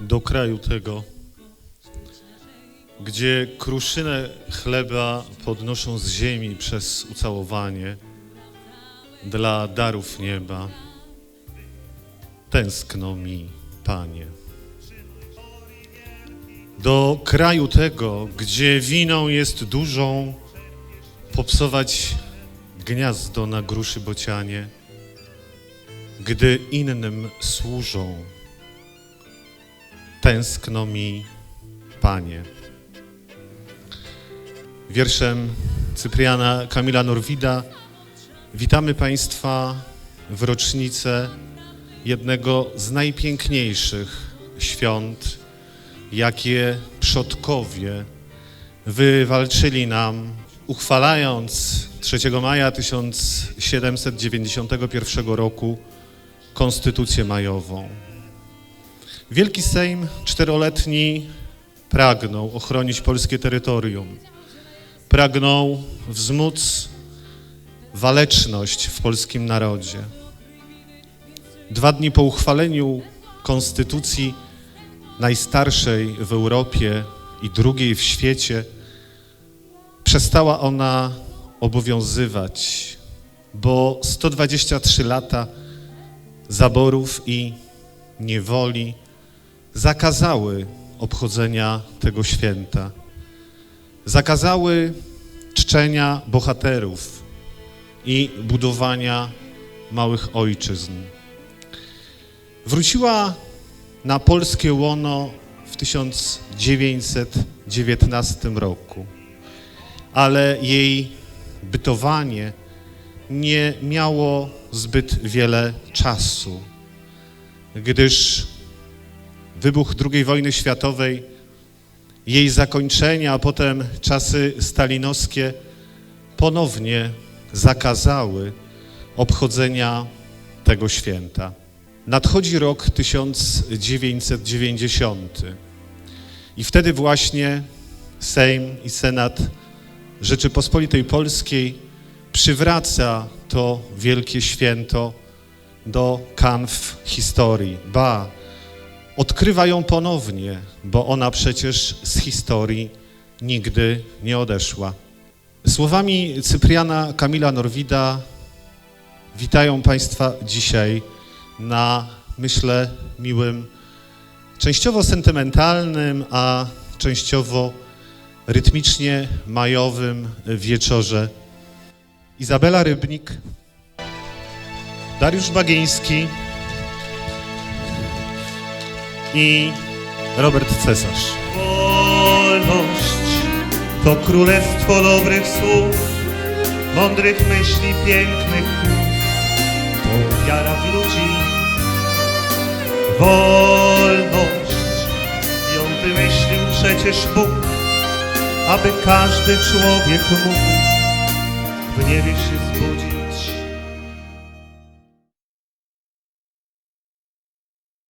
do kraju tego, gdzie kruszynę chleba podnoszą z ziemi przez ucałowanie dla darów nieba. Tęskno mi, Panie. Do kraju tego, gdzie winą jest dużą, popsować gniazdo na gruszy bocianie, gdy innym służą. Tęskno mi, Panie. Wierszem Cypriana Kamila Norwida witamy Państwa w rocznicę jednego z najpiękniejszych świąt, jakie przodkowie wywalczyli nam, uchwalając 3 maja 1791 roku Konstytucję Majową. Wielki Sejm czteroletni pragnął ochronić polskie terytorium, pragnął wzmóc waleczność w polskim narodzie. Dwa dni po uchwaleniu konstytucji najstarszej w Europie i drugiej w świecie, przestała ona obowiązywać, bo 123 lata zaborów i niewoli zakazały obchodzenia tego święta. Zakazały czczenia bohaterów i budowania małych ojczyzn. Wróciła na polskie łono w 1919 roku, ale jej bytowanie nie miało zbyt wiele czasu, gdyż wybuch II wojny światowej, jej zakończenie, a potem czasy stalinowskie ponownie zakazały obchodzenia tego święta. Nadchodzi rok 1990 i wtedy właśnie Sejm i Senat Rzeczypospolitej Polskiej przywraca to wielkie święto do kanw historii. Ba, odkrywa ją ponownie, bo ona przecież z historii nigdy nie odeszła. Słowami Cypriana Kamila Norwida witają Państwa dzisiaj na, myślę, miłym, częściowo sentymentalnym, a częściowo rytmicznie majowym wieczorze. Izabela Rybnik, Dariusz Bagiński i Robert Cesarz. Wolność to królestwo dobrych słów, mądrych myśli, pięknych. To wiara w ludzi. Wolność ją wymyślił przecież Bóg, aby każdy człowiek mógł w niebie się zbudzić.